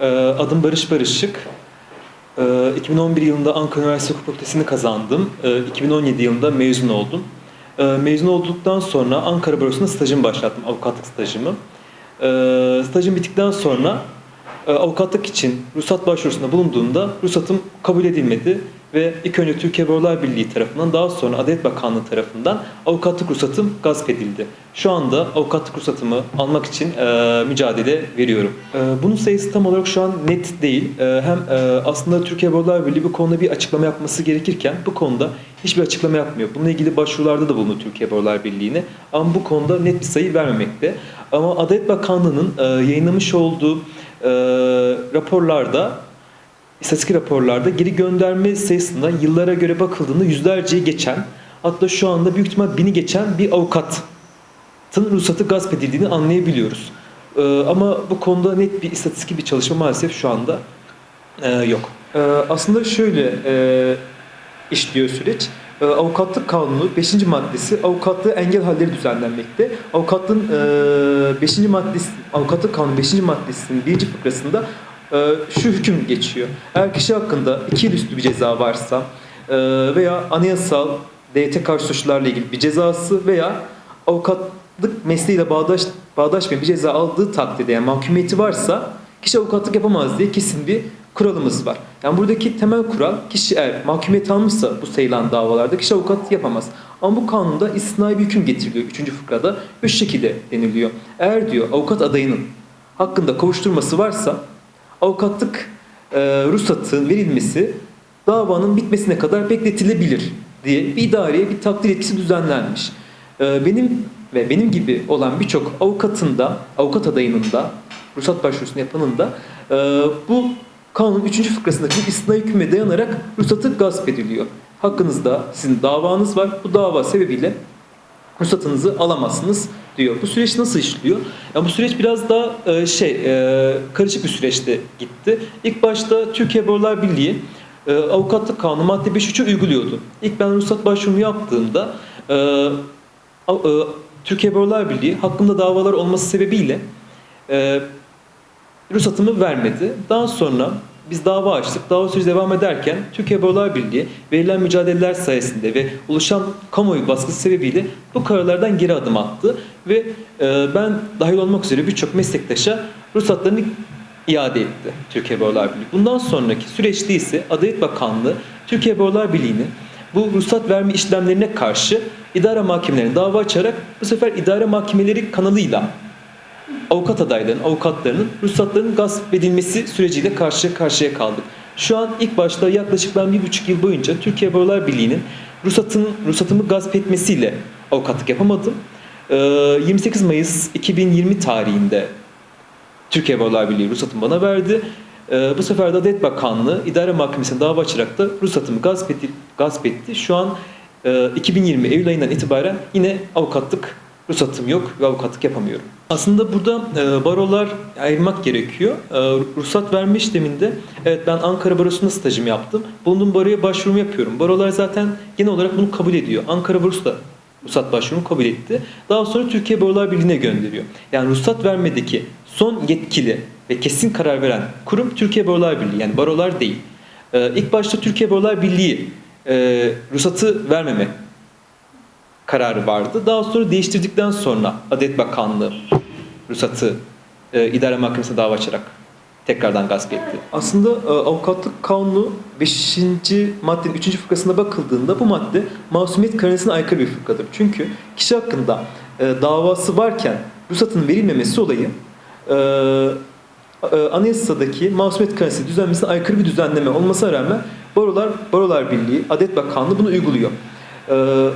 Ee, Adım Barış Barışık. Ee, 2011 yılında Ankara Üniversitesi Hukuk Fakültesini kazandım. Ee, 2017 yılında mezun oldum. Ee, Mezun olduktan sonra Ankara Barosu'nda stajımı başlattım, avukatlık stajımı. Ee, Stajım bittikten sonra e, avukatlık için ruhsat başvurusunda bulunduğumda ruhsatım kabul edilmedi ve ilk önce Türkiye Barolar Birliği tarafından daha sonra Adalet Bakanlığı tarafından avukatlık ruhsatım gasp edildi. Şu anda avukatlık ruhsatımı almak için e, mücadele veriyorum. E, bunun sayısı tam olarak şu an net değil. E, hem e, aslında Türkiye Barolar Birliği bu konuda bir açıklama yapması gerekirken bu konuda hiçbir açıklama yapmıyor. Bununla ilgili başvurularda da bulundu Türkiye Barolar Birliği'ne ama bu konuda net bir sayı vermemekte. Ama Adalet Bakanlığı'nın e, yayınlamış olduğu e, raporlarda istatistik raporlarda geri gönderme sayısında yıllara göre bakıldığında yüzlerceyi geçen hatta şu anda büyük ihtimal bini geçen bir avukatın ruhsatı gasp edildiğini anlayabiliyoruz. Ee, ama bu konuda net bir istatistik bir çalışma maalesef şu anda e, yok. Ee, aslında şöyle e, işliyor süreç. Ee, avukatlık kanunu 5. maddesi avukatlığı engel halleri düzenlenmekte. Avukatlığın 5. maddesi avukatlık kanunu 5. maddesinin 1. fıkrasında e, şu hüküm geçiyor. Eğer kişi hakkında 2 yıl üstü bir ceza varsa e, veya anayasal devlete karşı suçlarla ilgili bir cezası veya avukatlık mesleğiyle bağdaş, bağdaşmayan bir ceza aldığı takdirde yani mahkumiyeti varsa kişi avukatlık yapamaz diye kesin bir kuralımız var. Yani buradaki temel kural kişi eğer mahkumiyet almışsa bu sayılan davalarda kişi avukatlık yapamaz. Ama bu kanunda istisnai bir hüküm getiriliyor 3. fıkrada. Üç şekilde deniliyor. Eğer diyor avukat adayının hakkında kovuşturması varsa avukatlık e, ruhsatın verilmesi davanın bitmesine kadar bekletilebilir diye bir idareye bir takdir etkisi düzenlenmiş. E, benim ve benim gibi olan birçok avukatın da, avukat adayının da, ruhsat başvurusunu yapanın da e, bu kanunun 3. fıkrasındaki bir istisnai hüküme dayanarak ruhsatı gasp ediliyor. Hakkınızda sizin davanız var. Bu dava sebebiyle ruhsatınızı alamazsınız diyor. Bu süreç nasıl işliyor? Ya bu süreç biraz daha e, şey e, karışık bir süreçte gitti. İlk başta Türkiye Barolar Birliği e, avukatlık kanunu madde 5.3'ü uyguluyordu. İlk ben ruhsat başvurumu yaptığımda e, e, Türkiye Barolar Birliği hakkında davalar olması sebebiyle e, ruhsatımı vermedi. Daha sonra biz dava açtık. Dava süreci devam ederken Türkiye Barolar Birliği verilen mücadeleler sayesinde ve oluşan kamuoyu baskısı sebebiyle bu kararlardan geri adım attı ve e, ben dahil olmak üzere birçok meslektaşa ruhsatlarını iade etti Türkiye Barolar Birliği. Bundan sonraki süreçte ise Adalet Bakanlığı Türkiye Barolar Birliği'nin bu ruhsat verme işlemlerine karşı idare mahkemelerine dava açarak bu sefer idare mahkemeleri kanalıyla avukat adaylarının, avukatlarının ruhsatlarının gasp edilmesi süreciyle karşı karşıya kaldık. Şu an ilk başta yaklaşık ben bir buçuk yıl boyunca Türkiye Barolar Birliği'nin ruhsatın, ruhsatımı gasp etmesiyle avukatlık yapamadım. Ee, 28 Mayıs 2020 tarihinde Türkiye Barolar Birliği ruhsatımı bana verdi. Ee, bu sefer de Adalet Bakanlığı idare mahkemesine dava açarak da ruhsatımı gasp etti. Gasp etti. Şu an e, 2020 Eylül ayından itibaren yine avukatlık ruhsatım yok ve avukatlık yapamıyorum. Aslında burada e, barolar ayırmak gerekiyor. E, ruhsat verme işleminde evet ben Ankara Barosu'nda stajımı yaptım. Bulunduğum baroya başvurumu yapıyorum. Barolar zaten genel olarak bunu kabul ediyor. Ankara Barosu da ruhsat başvurumu kabul etti. Daha sonra Türkiye Barolar Birliği'ne gönderiyor. Yani ruhsat vermedeki son yetkili ve kesin karar veren kurum Türkiye Barolar Birliği. Yani barolar değil. E, ilk başta Türkiye Barolar Birliği e, ruhsatı vermeme kararı vardı. Daha sonra değiştirdikten sonra Adalet Bakanlığı ruhsatı e, idare mahkemesine dava açarak tekrardan gasp etti. Aslında e, avukatlık kanunu 5. maddenin 3. fıkrasına bakıldığında bu madde masumiyet karanesine aykırı bir fıkradır. Çünkü kişi hakkında e, davası varken ruhsatın verilmemesi olayı e, e, anayasadaki masumiyet karenesi düzenlemesine aykırı bir düzenleme olmasına rağmen Barolar, Barolar Birliği, Adalet Bakanlığı bunu uyguluyor. Ee,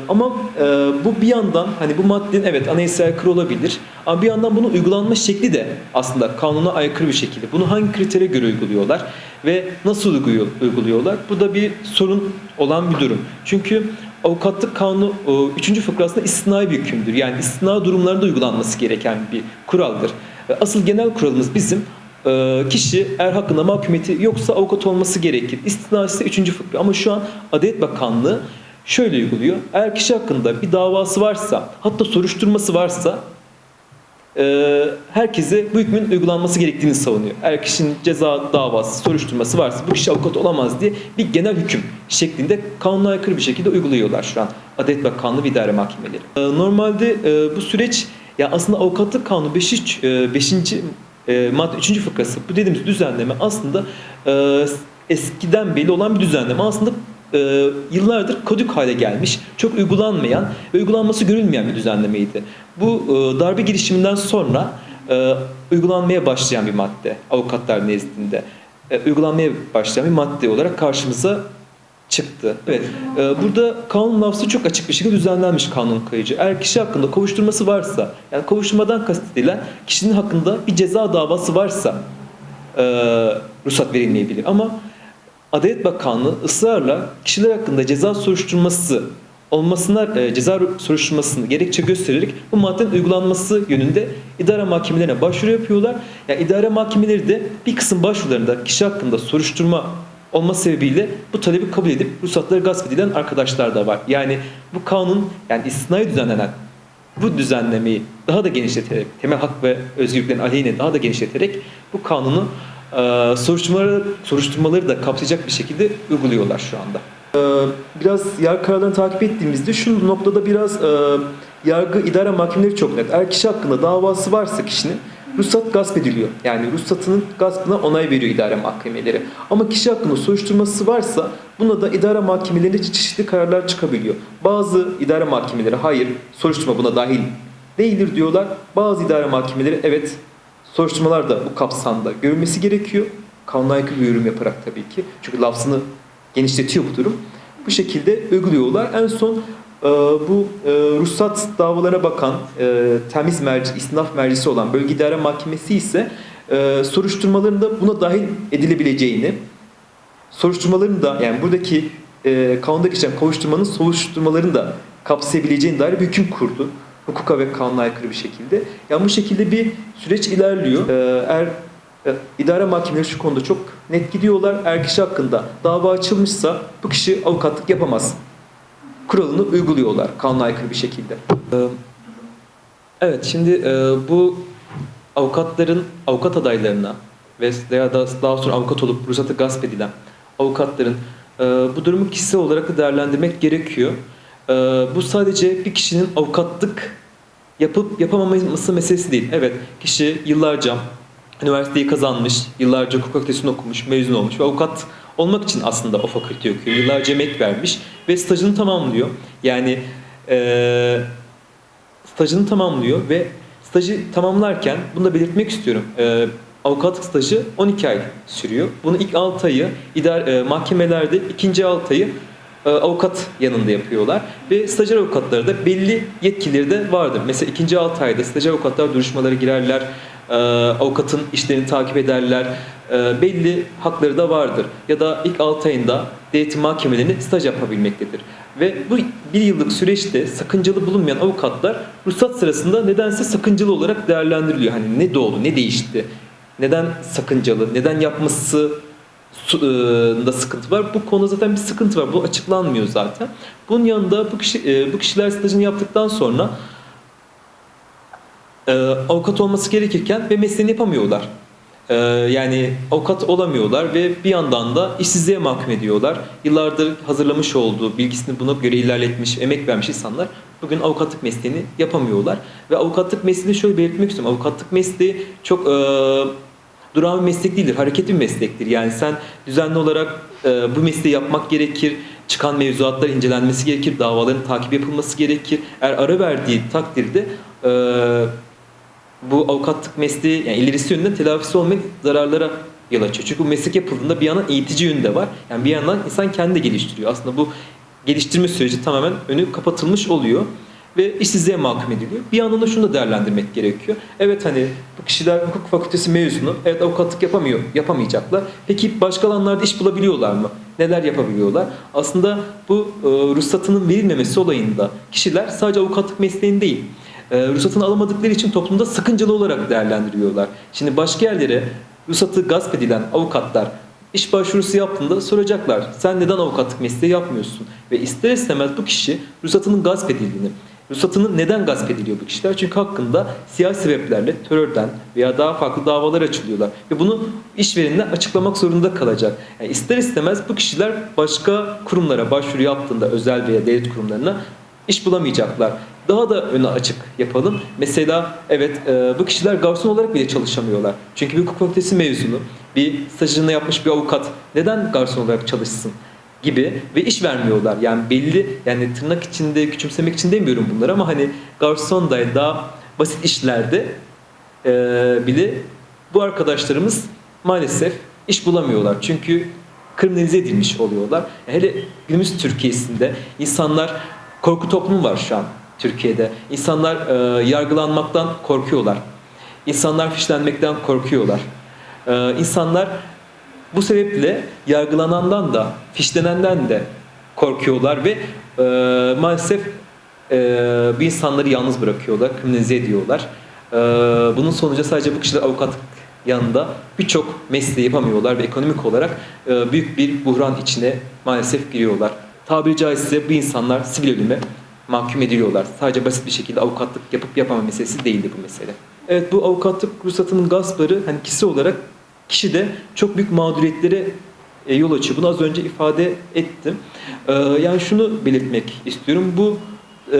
ama e, bu bir yandan hani bu maddenin evet anayasaya aykırı olabilir ama bir yandan bunun uygulanma şekli de aslında kanuna aykırı bir şekilde. Bunu hangi kritere göre uyguluyorlar ve nasıl uyguluyor- uyguluyorlar? Bu da bir sorun olan bir durum. Çünkü avukatlık kanunu 3. fıkrasında istisnai bir hükümdür. Yani istisna durumlarında uygulanması gereken bir kuraldır. E, Asıl genel kuralımız bizim e, kişi eğer hakkında mahkumiyeti yoksa avukat olması gerekir. İstisna ise 3. fıkra. Ama şu an Adalet Bakanlığı şöyle uyguluyor. Eğer kişi hakkında bir davası varsa, hatta soruşturması varsa e, herkese bu hükmün uygulanması gerektiğini savunuyor. Eğer kişinin ceza davası, soruşturması varsa bu kişi avukat olamaz diye bir genel hüküm şeklinde kanuna aykırı bir şekilde uyguluyorlar şu an Adalet Bakanlığı ve idare mahkemeleri. E, normalde e, bu süreç ya aslında avukatlık kanunu 5. 5. E, madde 3. fıkrası bu dediğimiz düzenleme aslında e, eskiden beri olan bir düzenleme. Aslında e, yıllardır kodük hale gelmiş, çok uygulanmayan ve uygulanması görülmeyen bir düzenlemeydi. Bu e, darbe girişiminden sonra e, uygulanmaya başlayan bir madde avukatlar nezdinde. E, uygulanmaya başlayan bir madde olarak karşımıza çıktı. Evet, e, burada kanun lafzı çok açık bir şekilde düzenlenmiş kanun kayıcı. Eğer kişi hakkında kovuşturması varsa, yani kovuşturmadan kastedilen kişinin hakkında bir ceza davası varsa e, ruhsat verilmeyebilir. Ama Adalet Bakanlığı ısrarla kişiler hakkında ceza soruşturması olmasına e, ceza soruşturmasını gerekçe göstererek bu maddenin uygulanması yönünde idare mahkemelerine başvuru yapıyorlar. Yani idare mahkemeleri de bir kısım başvurularında kişi hakkında soruşturma olması sebebiyle bu talebi kabul edip ruhsatları gasp edilen arkadaşlar da var. Yani bu kanun yani istisnai düzenlenen bu düzenlemeyi daha da genişleterek, temel hak ve özgürlüklerin aleyhine daha da genişleterek bu kanunu soruşturmaları, soruşturmaları da kapsayacak bir şekilde uyguluyorlar şu anda. E, biraz yargı kararlarını takip ettiğimizde şu noktada biraz e, yargı idare mahkemeleri çok net. Eğer kişi hakkında davası varsa kişinin ruhsat gasp ediliyor. Yani ruhsatının gaspına onay veriyor idare mahkemeleri. Ama kişi hakkında soruşturması varsa buna da idare mahkemelerinde çeşitli kararlar çıkabiliyor. Bazı idare mahkemeleri hayır soruşturma buna dahil değildir diyorlar. Bazı idare mahkemeleri evet soruşturmalar da bu kapsamda görülmesi gerekiyor. Kanuna aykırı bir yorum yaparak tabii ki. Çünkü lafzını genişletiyor bu durum. Bu şekilde uyguluyorlar. En son e, bu e, ruhsat davalarına bakan e, temiz merci, istinaf mercisi olan Bölge İdare Mahkemesi ise e, soruşturmalarında buna dahil edilebileceğini, soruşturmaların da yani buradaki e, kanunda geçen kovuşturmanın soruşturmalarını da kapsayabileceğine dair bir hüküm kurdu. Hukuka ve kanuna aykırı bir şekilde. Yani bu şekilde bir süreç ilerliyor. E, eğer e, idare mahkemeleri şu konuda çok net gidiyorlar. Eğer kişi hakkında dava açılmışsa bu kişi avukatlık yapamaz kuralını uyguluyorlar kanuna aykırı bir şekilde. Ee, Evet şimdi e, bu avukatların avukat adaylarına ve veya da daha sonra avukat olup ruhsatı gasp edilen avukatların e, bu durumu kişisel olarak da değerlendirmek gerekiyor. E, Bu sadece bir kişinin avukatlık yapıp yapamaması meselesi değil. Evet kişi yıllarca üniversiteyi kazanmış, yıllarca hukuk fakültesini okumuş, mezun olmuş ve avukat olmak için aslında o fakülteyi okuyor. Yıllarca emek vermiş ve stajını tamamlıyor. Yani e, stajını tamamlıyor ve stajı tamamlarken bunu da belirtmek istiyorum. E, avukatlık stajı 12 ay sürüyor. Bunu ilk 6 ayı idare, e, mahkemelerde ikinci 6 ayı avukat yanında yapıyorlar. Ve stajyer avukatları da belli yetkileri de vardır. Mesela ikinci 6 ayda stajyer avukatlar duruşmalara girerler, e, avukatın işlerini takip ederler, e, belli hakları da vardır. Ya da ilk 6 ayında denetim mahkemelerinde staj yapabilmektedir. Ve bu bir yıllık süreçte sakıncalı bulunmayan avukatlar ruhsat sırasında nedense sakıncalı olarak değerlendiriliyor. Hani ne doğdu, ne değişti, neden sakıncalı, neden yapması da sıkıntı var. Bu konuda zaten bir sıkıntı var. Bu açıklanmıyor zaten. Bunun yanında bu kişi bu kişiler stajını yaptıktan sonra avukat olması gerekirken ve mesleğini yapamıyorlar. Yani avukat olamıyorlar ve bir yandan da işsizliğe mahkum ediyorlar. Yıllardır hazırlamış olduğu, bilgisini buna göre ilerletmiş, emek vermiş insanlar bugün avukatlık mesleğini yapamıyorlar. Ve avukatlık mesleğini şöyle belirtmek istiyorum. Avukatlık mesleği çok e, duran bir meslek değildir, hareketli bir meslektir. Yani sen düzenli olarak e, bu mesleği yapmak gerekir, çıkan mevzuatlar incelenmesi gerekir, davaların takip yapılması gerekir. Eğer ara verdiği takdirde e, bu avukatlık mesleği yani ilerisi yönünde telafisi olmayan zararlara yol açıyor. Çünkü bu meslek yapıldığında bir yandan eğitici yönü de var. Yani bir yandan insan kendi de geliştiriyor. Aslında bu geliştirme süreci tamamen önü kapatılmış oluyor ve işsizliğe mahkum ediliyor. Bir yandan da şunu da değerlendirmek gerekiyor. Evet hani bu kişiler hukuk fakültesi mezunu. Evet avukatlık yapamıyor, yapamayacaklar. Peki başka alanlarda iş bulabiliyorlar mı? Neler yapabiliyorlar? Aslında bu e, ruhsatının verilmemesi olayında kişiler sadece avukatlık mesleğini değil, e, ruhsatını alamadıkları için toplumda sakıncalı olarak değerlendiriyorlar. Şimdi başka yerlere ruhsatı gasp edilen avukatlar iş başvurusu yaptığında soracaklar. Sen neden avukatlık mesleği yapmıyorsun? Ve ister istemez bu kişi ruhsatının gasp edildiğini, Ruhsatının neden gasp ediliyor bu kişiler? Çünkü hakkında siyasi sebeplerle terörden veya daha farklı davalar açılıyorlar. Ve bunu işverenine açıklamak zorunda kalacak. Yani ister istemez bu kişiler başka kurumlara başvuru yaptığında özel veya devlet kurumlarına iş bulamayacaklar. Daha da öne açık yapalım. Mesela evet e, bu kişiler garson olarak bile çalışamıyorlar. Çünkü bir hukuk fakültesi mezunu, bir stajını yapmış bir avukat neden garson olarak çalışsın? Gibi ve iş vermiyorlar. Yani belli yani tırnak içinde küçümsemek için demiyorum bunları ama hani garson da daha basit işlerde e, bile bu arkadaşlarımız maalesef iş bulamıyorlar. Çünkü kriminalize edilmiş oluyorlar. Hele günümüz Türkiye'sinde insanlar korku toplumu var şu an Türkiye'de. İnsanlar e, yargılanmaktan korkuyorlar. İnsanlar fişlenmekten korkuyorlar. E, insanlar bu sebeple yargılanandan da fişlenenden de korkuyorlar ve e, maalesef e, bu insanları yalnız bırakıyorlar, kriminalize ediyorlar. E, bunun sonucu sadece bu kişiler avukatlık yanında birçok mesleği yapamıyorlar ve ekonomik olarak e, büyük bir buhran içine maalesef giriyorlar. Tabiri caizse bu insanlar sivil ölüme mahkum ediliyorlar. Sadece basit bir şekilde avukatlık yapıp yapama meselesi değildi bu mesele. Evet bu avukatlık ruhsatının gaspları hani kişi olarak kişi de çok büyük mağduriyetlere e, yol açıyor. Bunu az önce ifade ettim. E, yani şunu belirtmek istiyorum. Bu e,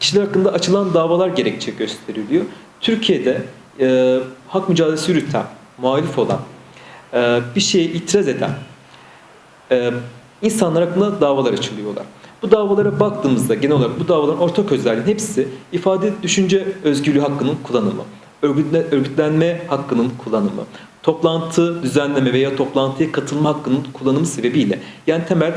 kişiler hakkında açılan davalar gerekçe gösteriliyor. Türkiye'de hak mücadelesi yürüten, muhalif olan, bir şeye itiraz eden insanlar hakkında davalar açılıyorlar. Bu davalara baktığımızda genel olarak bu davaların ortak özelliğinin hepsi ifade düşünce özgürlüğü hakkının kullanımı, örgütle, örgütlenme hakkının kullanımı, toplantı düzenleme veya toplantıya katılma hakkının kullanımı sebebiyle yani temel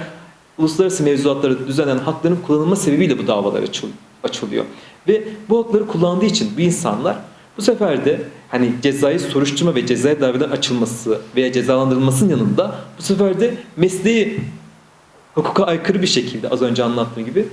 uluslararası mevzuatları düzenlenen hakların kullanılma sebebiyle bu davalar açıl, açılıyor. Ve bu hakları kullandığı için bu insanlar bu sefer de hani cezai soruşturma ve cezai davranışların açılması veya cezalandırılmasının yanında bu sefer de mesleği hukuka aykırı bir şekilde az önce anlattığım gibi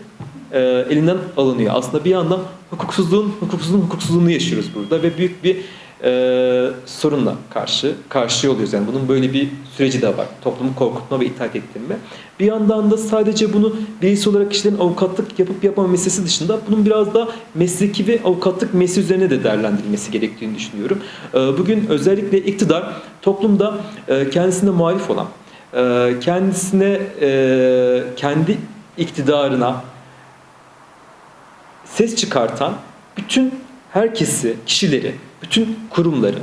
e, elinden alınıyor. Aslında bir yandan hukuksuzluğun hukuksuzluğun hukuksuzluğunu yaşıyoruz burada ve büyük bir e, sorunla karşı karşıya oluyoruz. Yani bunun böyle bir süreci de var. Toplumu korkutma ve itaat ettirme. Bir yandan da sadece bunu bireysel olarak kişilerin avukatlık yapıp yapama meselesi dışında bunun biraz da mesleki ve avukatlık mesleği üzerine de değerlendirilmesi gerektiğini düşünüyorum. E, bugün özellikle iktidar toplumda e, kendisine muhalif olan, e, kendisine e, kendi iktidarına ses çıkartan bütün herkesi, kişileri, bütün kurumları,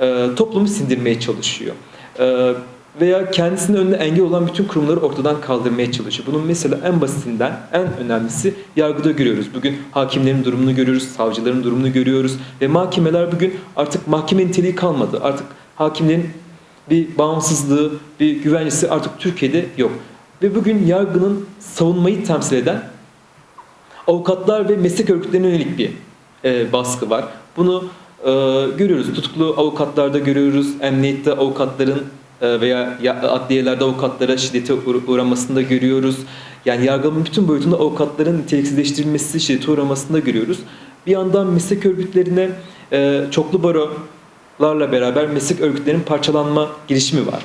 e, toplumu sindirmeye çalışıyor. E, veya kendisinin önüne engel olan bütün kurumları ortadan kaldırmaya çalışıyor. Bunun mesela en basitinden en önemlisi yargıda görüyoruz. Bugün hakimlerin durumunu görüyoruz, savcıların durumunu görüyoruz ve mahkemeler bugün artık mahkeme niteliği kalmadı. Artık hakimlerin bir bağımsızlığı, bir güvencesi artık Türkiye'de yok. Ve bugün yargının savunmayı temsil eden avukatlar ve meslek örgütlerine yönelik bir e, baskı var. Bunu e, görüyoruz. Tutuklu avukatlarda görüyoruz. Emniyette avukatların e, veya ya, adliyelerde avukatlara şiddete uğra- uğramasını da görüyoruz. Yani yargının bütün boyutunda avukatların niteliksizleştirilmesi, şiddete uğramasını da görüyoruz. Bir yandan meslek örgütlerine e, çoklu barolarla beraber meslek örgütlerinin parçalanma girişimi var.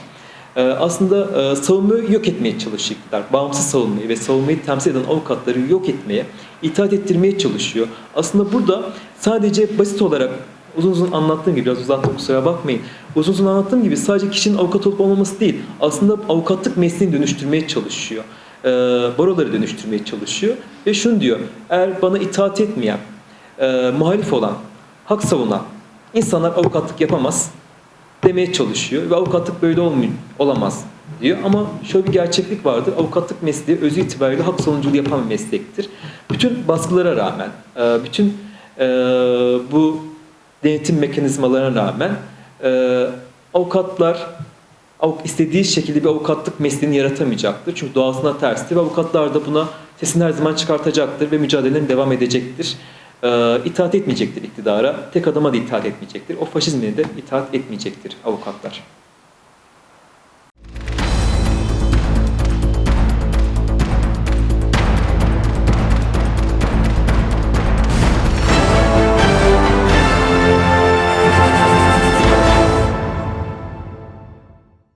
Ee, aslında e, savunmayı yok etmeye çalışıyor iktidar. Bağımsız savunmayı ve savunmayı temsil eden avukatları yok etmeye, itaat ettirmeye çalışıyor. Aslında burada sadece basit olarak uzun uzun anlattığım gibi, biraz uzattım kusura bakmayın. Uzun uzun anlattığım gibi sadece kişinin avukat olup olmaması değil, aslında avukatlık mesleğini dönüştürmeye çalışıyor. Ee, baroları dönüştürmeye çalışıyor. Ve şunu diyor, eğer bana itaat etmeyen, e, muhalif olan, hak savunan insanlar avukatlık yapamaz demeye çalışıyor ve avukatlık böyle olmuyor, olamaz diyor. Ama şöyle bir gerçeklik vardır. Avukatlık mesleği özü itibariyle hak savunuculuğu yapan bir meslektir. Bütün baskılara rağmen, e, bütün e, bu denetim mekanizmalarına rağmen e, avukatlar istediği şekilde bir avukatlık mesleğini yaratamayacaktır. Çünkü doğasına terstir ve avukatlar da buna sesini her zaman çıkartacaktır ve mücadelelerini devam edecektir. Ee, itaat etmeyecektir iktidara. Tek adama da itaat etmeyecektir. O faşizmine de itaat etmeyecektir avukatlar.